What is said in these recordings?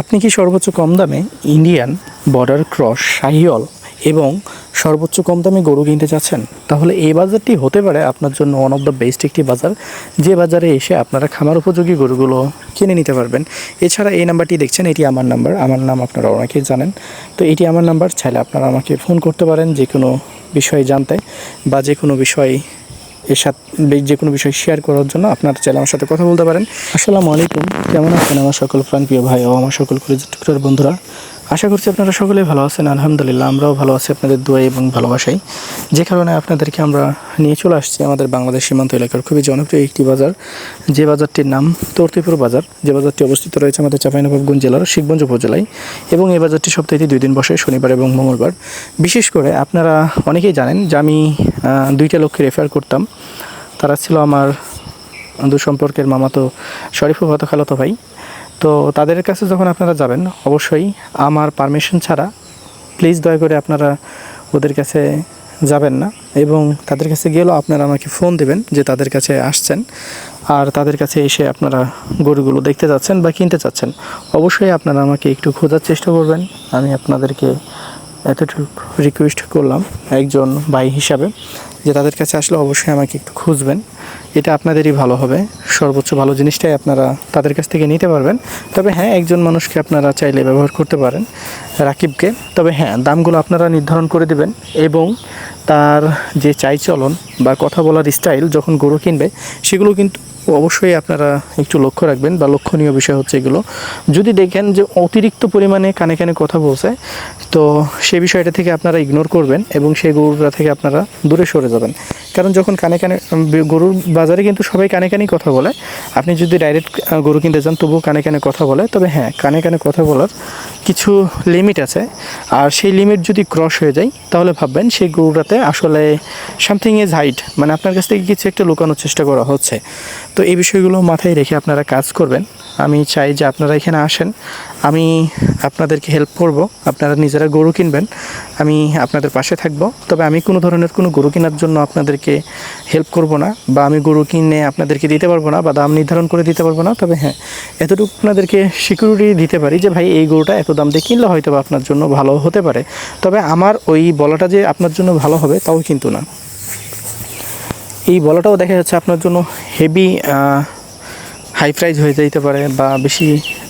আপনি কি সর্বোচ্চ কম দামে ইন্ডিয়ান বর্ডার ক্রস, শাহিওল এবং সর্বোচ্চ কম দামে গরু কিনতে চাচ্ছেন তাহলে এই বাজারটি হতে পারে আপনার জন্য ওয়ান অফ দ্য বেস্ট একটি বাজার। যে বাজারে এসে আপনারা খামার উপযোগী গরুগুলো কিনে নিতে পারবেন। এছাড়া এই নাম্বারটি দেখছেন, এটি আমার নাম্বার। আমার নাম আপনারা অনেকেই জানেন। তো এটি আমার নাম্বার, চাইলে আপনারা আমাকে ফোন করতে পারেন যে কোনো বিষয়ে জানতে বা যে কোনো বিষয় এর সাথে যে কোনো বিষয় শেয়ার করার জন্য আপনার চাইলে আমার সাথে কথা বলতে পারেন। আসসালামু আলাইকুম। কেমন আছেন আমার সকল প্রাণ প্রিয় ভাই ও আমার সকল কলেজ টুকরার বন্ধুরা? আশা করছি আপনারা সকলেই ভালো আছেন। আলহামদুলিল্লাহ, আমরাও ভালো আছি আপনাদের দোয়া এবং ভালোবাসাই। যে কারণে আপনাদেরকে আমরা নিয়ে চলে আসছি আমাদের বাংলাদেশ সীমান্ত এলাকার খুবই জনপ্রিয় একটি বাজার, যে বাজারটির নাম তর্তিপুর বাজার। যে বাজারটি অবস্থিত রয়েছে আমাদের চাঁপাইনবাবগঞ্জ জেলার শিখগঞ্জ উপজেলায় এবং এই বাজারটি সপ্তাহে দুই দিন বসে শনিবার এবং মঙ্গলবার। বিশেষ করে আপনারা অনেকেই জানেন যে আমি দুইটা লোককে রেফার করতাম। তারা ছিল আমার দু সম্পর্কের মামাতো শরীফুল হতো খালাতো ভাই। তো তাদের কাছে যখন আপনারা যাবেন, অবশ্যই আমার পারমিশন ছাড়া প্লিজ দয়া করে আপনারা ওদের কাছে যাবেন না। এবং তাদের কাছে গেলেও আপনারা আমাকে ফোন দেবেন যে তাদের কাছে আসছেন। আর তাদের কাছে এসে আপনারা গরুগুলো দেখতে যাচ্ছেন বা কিনতে চাচ্ছেন অবশ্যই আপনারা আমাকে একটু খোঁজার চেষ্টা করবেন। আমি আপনাদেরকে এতটুকু রিকোয়েস্ট করলাম একজন ভাই হিসাবে যে তাদের কাছে আসলে অবশ্যই আমাকে একটু খুঁজবেন। এটা আপনাদেরই ভালো হবে। সর্বোচ্চ ভালো জিনিসটাই আপনারা তাদের কাছ থেকে নিতে পারবেন। তবে হ্যাঁ একজন মানুষকে আপনারা চাইলে ব্যবহার করতে পারেন রাকিবকে। তবে হ্যাঁ দামগুলো আপনারা নির্ধারণ করে দেবেন এবং তার যে চাইচলন বা কথা বলার স্টাইল যখন গরু কিনবে, সেগুলো কিন্তু অবশ্যই আপনারা একটু লক্ষ্য রাখবেন বা লক্ষণীয় বিষয় হচ্ছে এগুলো। যদি দেখেন যে অতিরিক্ত পরিমাণে কানে কানে কথা বলছে, তো সে বিষয়টা থেকে আপনারা ইগনোর করবেন এবং সেই গরুটা থেকে আপনারা দূরে সরে যাবেন। কারণ যখন কানে কানে, গরুর বাজারে কিন্তু সবাই কানে কানেই কথা বলে। আপনি যদি ডাইরেক্ট গরু কিনতে যান, তবুও কানে কানে কথা বলে। তবে হ্যাঁ কানে কানে কথা বলার কিছু লিমিট আছে। আর সেই লিমিট যদি ক্রস হয়ে যায়, তাহলে ভাববেন সেই গরুটাতে আসলে সামথিং ইজ হাইট মানে আপনার কাছ থেকে কিছু একটা লুকানোর চেষ্টা করা হচ্ছে। তো এই বিষয়গুলো মাথায় রেখে আপনারা কাজ করবেন। আমি চাই যে আপনারা এখানে আসেন। আমি আপনাদেরকে হেল্প করব। আপনারা নিজেরা গরু কিনবেন। আমি আপনাদের পাশে থাকব। তবে আমি কোনো ধরনের কোনো গরু কেনার জন্য আপনাদেরকে হেল্প করব না বা আমি গরু কিনে আপনাদেরকে দিতে পারব না বা দাম নির্ধারণ করে দিতে পারব না। তবে হ্যাঁ এতটুকু আপনাদেরকে সিকিউরিটি দিতে পারি যে, ভাই, এই গরুটা এত দাম দিয়ে কিনলে হয়তো আপনার জন্য ভালো হতে পারে। তবে আমার ওই বলাটা যে আপনার জন্য ভালো হবে তাও কিন্তু না। এই বলাটাও দেখা যাচ্ছে আপনার জন্য হেভি হাই প্রাইস হয়ে যাইতে পারে বা বেশি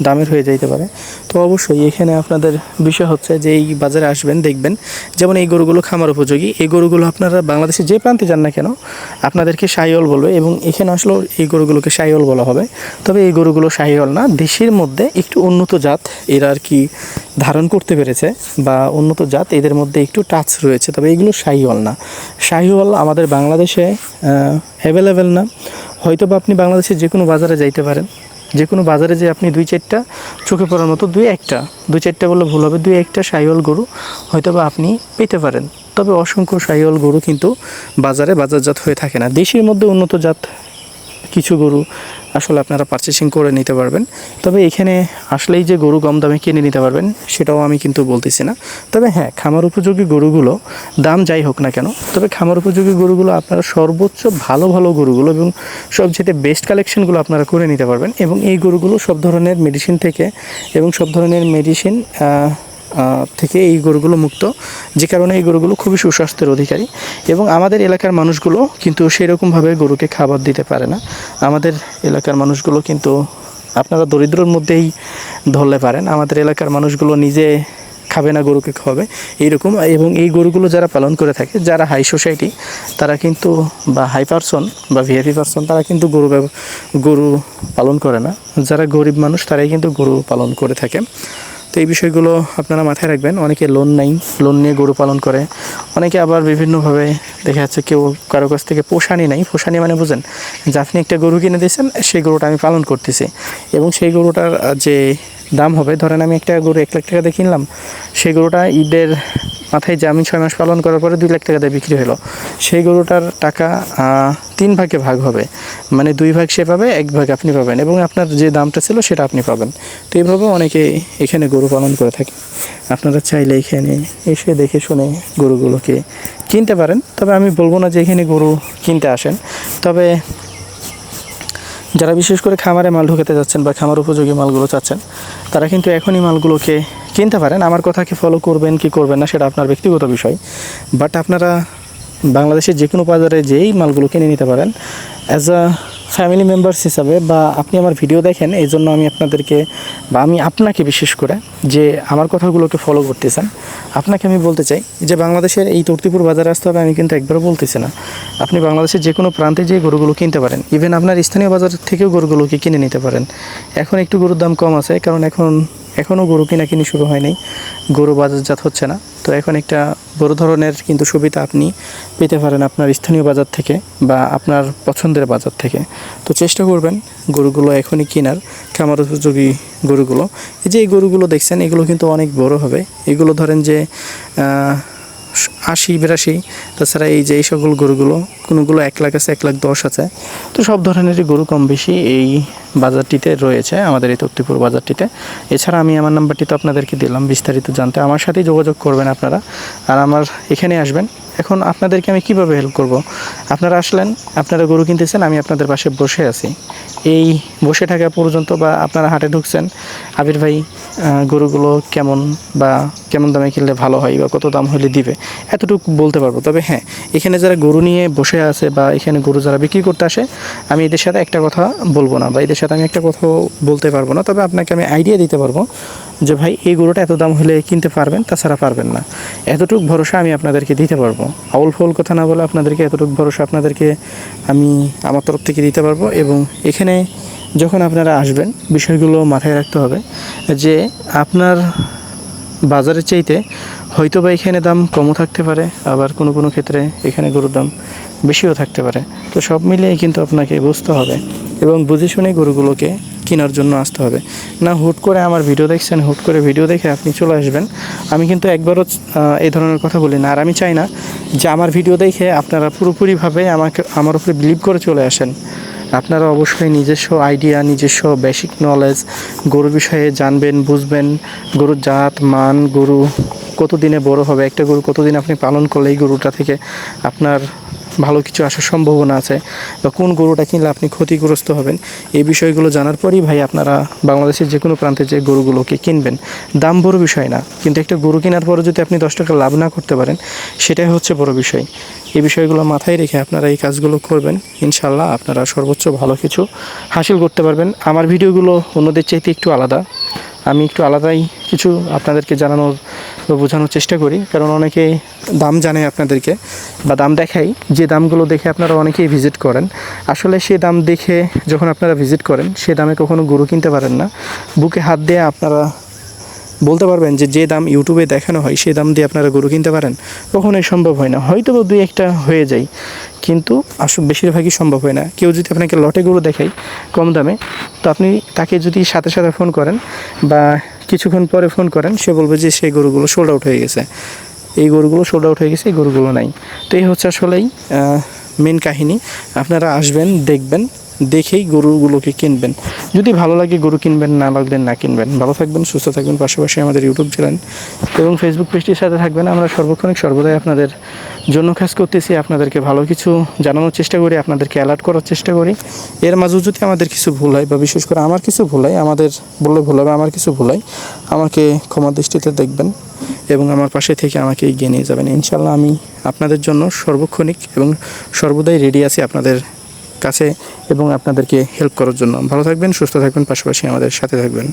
দামের হয়ে যাইতে পারে। তো অবশ্যই এখানে আপনাদের বিষয় হচ্ছে যে এই বাজারে আসবেন, দেখবেন, যেমন এই গরুগুলো খামার উপযোগী। এই গরুগুলো আপনারা বাংলাদেশে যে প্রান্তে যান না কেন, আপনাদেরকে শাহিওল বলবে এবং এখানে আসলেও এই গরুগুলোকে শাহিওল বলা হবে। তবে এই গরুগুলো শাহিওল না, দেশের মধ্যে একটু উন্নত জাত, এরা আর কি ধারণ করতে পেরেছে বা উন্নত জাত, এদের মধ্যে একটু টাচ রয়েছে। তবে এগুলো শাহিওয়াল না। শাহিওয়াল আমাদের বাংলাদেশে অ্যাভেলেবেল না। হয়তো বা আপনি বাংলাদেশের যে কোনো বাজারে যাইতে পারেন। যে কোনো বাজারে যে আপনি দুই চারটা, চোখে পড়ার মতো দুই একটা। দুই চারটা বললে ভুল হবে, দুই একটা সাইওয়াল গরু হয়তো বা আপনি পেতে পারেন। তবে অসংখ্য সাইওয়াল গরু কিন্তু বাজারে বাজারজাত হয়ে থাকে না। দেশের মধ্যে উন্নত জাত কিছু গরু আসলে আপনারা পারচেসিং করে নিতে পারবেন। তবে এখানে আসলেই যে গরু কম দামে কিনে নিতে পারবেন, সেটাও আমি কিন্তু বলতেছি না। তবে হ্যাঁ খামার উপযোগী গরুগুলো দাম যাই হোক না কেন, তবে খামার উপযোগী গরুগুলো আপনারা সর্বোচ্চ ভালো ভালো গরুগুলো এবং সবচেয়ে বেস্ট কালেকশনগুলো আপনারা করে নিতে পারবেন এবং এই গরুগুলো সব ধরনের মেডিসিন থেকে এবং সব ধরনের মেডিসিন থেকে এই গরুগুলো মুক্ত, যে কারণে এই গরুগুলো খুবই সুস্বাস্থ্যের অধিকারী। এবং আমাদের এলাকার মানুষগুলো কিন্তু সেরকমভাবে গরুকে খাবার দিতে পারে না। আমাদের এলাকার মানুষগুলো কিন্তু আপনারা দরিদ্রর মধ্যেই ধরলে পারেন। আমাদের এলাকার মানুষগুলো নিজে খাবে না, গরুকে খাওয়াবে, এইরকম। এবং এই গরুগুলো যারা পালন করে থাকে, যারা হাই সোসাইটি তারা কিন্তু বা হাই পারসন বা ভিআইপি পারসন তারা কিন্তু গরু গরু পালন করে না। যারা গরিব মানুষ, তারাই কিন্তু গরু পালন করে থাকে। তো এই বিষয়গুলো আপনারা মাথায় রাখবেন। অনেকে লোন নেই লোন নিয়ে গরু পালন করে। অনেকে আবার বিভিন্নভাবে দেখা যাচ্ছে কেউ কারও কাছ থেকে পোষানি নাই। পোষানি মানে বুঝেন যে আপনি একটা গরু কিনে দিয়েছেন, সেই গরুটা আমি পালন করতেছি। এবং সেই গরুটার যে দাম হবে, ধরেন আমি একটা গরু এক লাখ টাকা দিয়ে কিনলাম, সেই গরুটা ঈদের মাথায় আমি ছয় মাস পালন করার পরে দুই লাখ টাকা দিয়ে বিক্রি হলো, সেই গরুটার টাকা তিন ভাগে ভাগ হবে। মানে দুই ভাগ সে পাবে, এক ভাগ আপনি পাবেন এবং আপনার যে দামটা ছিল সেটা আপনি পাবেন। তো এইভাবে অনেকে এখানে গরু পালন করে থাকে। আপনারা চাইলে এখানে এসে দেখে শুনে গরুগুলোকে কিনতে পারেন। তবে আমি বলব না যে এখানে গরু কিনতে আসেন। তবে যারা বিশেষ করে খামারে মাল ঢুকাতে যাচ্ছেন বা খামার উপযোগী মালগুলো চাচ্ছেন, তারা কিন্তু এখনই মালগুলোকে কিনতে পারেন। আমার কথাকে ফলো করবেন, কি করবেন না, সেটা আপনার ব্যক্তিগত বিষয়। বাট আপনারা বাংলাদেশের যে কোনো বাজারে যেই মালগুলো কিনে নিতে পারেন অ্যাজ আ ফ্যামিলি মেম্বার্স হিসাবে বা আপনি আমার ভিডিও দেখেন, এই জন্য আমি আপনাদেরকে বা আমি আপনাকে বিশেষ করে যে আমার কথাগুলোকে ফলো করতেছেন, আপনাকে আমি বলতে চাই যে বাংলাদেশের এই তর্তিপুর বাজারে আসতে হবে আমি কিন্তু একবারও বলতেছি না। আপনি বাংলাদেশের যে কোনো প্রান্তে যেয়ে গরুগুলো কিনতে পারেন ইভেন আপনার স্থানীয় বাজার থেকেও গরুগুলোকে কিনে নিতে পারেন। এখন একটু গরুর দাম কম আছে, কারণ এখন এখনও গরু কিনা কিনি শুরু হয়নি। গরু বাজারজাত হচ্ছে না। তো এখন একটা বড় ধরনের কিন্তু সুবিধা আপনি পেতে পারেন আপনার স্থানীয় বাজার থেকে বা আপনার পছন্দের বাজার থেকে। তো চেষ্টা করবেন গরুগুলো এখনই কেনার খামার উপযোগী গরুগুলো। এই যে এই গরুগুলো দেখছেন, এগুলো কিন্তু অনেক বড় হবে। এগুলো ধরেন যে আশি, বিরাশি। তাছাড়া এই যে এই সকল গরুগুলো, কোনোগুলো এক লাখ আছে, এক লাখ দশ আছে। তো সব ধরনেরই গরু কম বেশি এই বাজারটিতে রয়েছে, আমাদের এই তক্তিপুর বাজারটিতে। এছাড়া আমি আমার নাম্বারটি তো আপনাদেরকে দিলাম বিস্তারিত জানতে। আমার সাথেই যোগাযোগ করবেন আপনারা, আর আমার এখানে আসবেন। এখন আপনাদেরকে আমি কীভাবে হেল্প করব? আপনারা আসলেন, আপনারা গরু কিনতেছেন, আমি আপনাদের পাশে বসে আছি। এই বসে থাকা পর্যন্ত বা আপনারা হাটে ঢুকছেন আবির ভাই গরুগুলো কেমন বা কেমন দামে কিনলে ভালো হয় বা কত দাম হলে দিবে? এতটুকু বলতে পারব। তবে হ্যাঁ এখানে যারা গরু নিয়ে বসে আছে বা এখানে গরু যারা বিক্রি করতে আসে, আমি এদের সাথে একটা কথা বলব না বা এদের সাথে আমি একটা কথা বলতে পারব না। তবে আপনাকে আমি আইডিয়া দিতে পারব যে ভাই, এই গরুটা এত দাম হলে কিনতে পারবেন? তাছাড়া পারবেন না। এতটুকু ভরসা আমি আপনাদেরকে দিতে পারব। আউল ফল কথা না বলে আপনাদেরকে এতটুকু ভরসা আপনাদেরকে আমি আমার তরফ থেকে দিতে পারব এবং এখানে যখন আপনারা আসবেন, বিষয়গুলো মাথায় রাখতে হবে যে আপনার বাজারের চাইতে হয়তো বা এখানে দাম কমও থাকতে পারে, আবার কোনো কোনো ক্ষেত্রে এখানে গরুর দাম বেশিও থাকতে পারে। তো সব মিলিয়ে কিন্তু আপনাকে বুঝতে হবে এবং বুঝে শুনে গরুগুলোকে কেনার জন্য আসতে হবে। না, হুট করে আমার ভিডিও দেখছেন, হুট করে ভিডিও দেখে আপনি চলে আসবেন। আমি কিন্তু একবারও এই ধরনের কথা বলি না। আর আমি চাই না যে আমার ভিডিও দেখে আপনারা পুরোপুরিভাবে আমাকে, আমার উপরে বিলিভ করে চলে আসেন। আপনারা অবশ্যই নিজস্ব আইডিয়া নিজস্ব বেসিক নলেজ গরু বিষয়ে জানবেন, বুঝবেন। গরুর জাত, মান, গরু কতদিনে বড় হবে? একটা গরু কতদিন আপনি পালন করলে এই গরুটা থেকে আপনার ভালো কিছু আসার সম্ভাবনা আছে? বা কোন গরুটা কিনলে আপনি ক্ষতিগ্রস্ত হবেন? এই বিষয়গুলো জানার পরই ভাই আপনারা বাংলাদেশের যে কোনো প্রান্তে যে গরুগুলোকে কিনবেন। দাম বড় বিষয় না, কিন্তু একটা গরু কেনার পরে যদি আপনি দশ টাকা লাভ না করতে পারেন, সেটাই হচ্ছে বড় বিষয়। এই বিষয়গুলো মাথায় রেখে আপনারা এই কাজগুলো করবেন। ইনশাল্লাহ আপনারা সর্বোচ্চ ভালো কিছু হাসিল করতে পারবেন। আমার ভিডিওগুলো অন্যদের চাইতে একটু আলাদা। আমি একটু আলাদাই কিছু আপনাদেরকে জানানোর বা বোঝানোর চেষ্টা করি, কারণ অনেকে দাম জানে আপনাদেরকে বা দাম দেখাই। যে দামগুলো দেখে আপনারা অনেকেই ভিজিট করেন। আসলে সে দাম দেখে যখন আপনারা ভিজিট করেন, সে দামে কখনো গরু কিনতে পারেন না। বুকে হাত দিয়ে আপনারা বলতে পারবেন যে যে দাম ইউটিউবে দেখানো হয় সেই দাম দিয়ে আপনারা গরু কিনতে পারেন। কখনোই সম্ভব হয় না। হয়তো বা দুই একটা হয়ে যায়, কিন্তু আসলে বেশিরভাগই সম্ভব হয় না। কেউ যদি আপনাকে লটে গরু দেখায় কম দামে, তো আপনি তাকে যদি সাথে সাথে ফোন করেন বা কিছুক্ষণ পরে ফোন করেন, সে বলবে যে সেই গরুগুলো সোল্ড আউট হয়ে গেছে। এই গরুগুলো সোল্ড আউট হয়ে গেছে, এই গরুগুলো নাই। তো এই হচ্ছে আসলেই মেন কাহিনী। আপনারা আসবেন, দেখবেন দেখেই গরুগুলোকে কিনবেন। যদি ভালো লাগে গরু কিনবেন, না লাগলে না কিনবেন। ভালো থাকবেন, সুস্থ থাকবেন, পাশাপাশি আমাদের ইউটিউব চ্যানেল এবং ফেসবুক পেজটির সাথে থাকবেন। আমরা সর্বক্ষণিক সর্বদাই আপনাদের জন্য কাজ করতেছি। আপনাদেরকে ভালো কিছু জানানোর চেষ্টা করি, আপনাদেরকে অ্যালার্ট করার চেষ্টা করি। এর মাঝেও যদি আমাদের কিছু ভুল হয় বা বিশেষ করে আমার কিছু ভুল হয়, আমাদের বললে ভুল হবে, আমার কিছু ভুল হয়, আমাকে ক্ষমা দৃষ্টিতে দেখবেন এবং আমার পাশে থেকে আমাকে এগিয়ে নিয়ে যাবেন। ইনশাল্লাহ আমি আপনাদের জন্য সর্বক্ষণিক এবং সর্বদাই রেডি আছি আপনাদের কাছে এবং আপনাদেরকে হেল্প করার জন্য। ভালো থাকবেন সুস্থ থাকবেন পাশাপাশি আমাদের সাথে থাকবেন।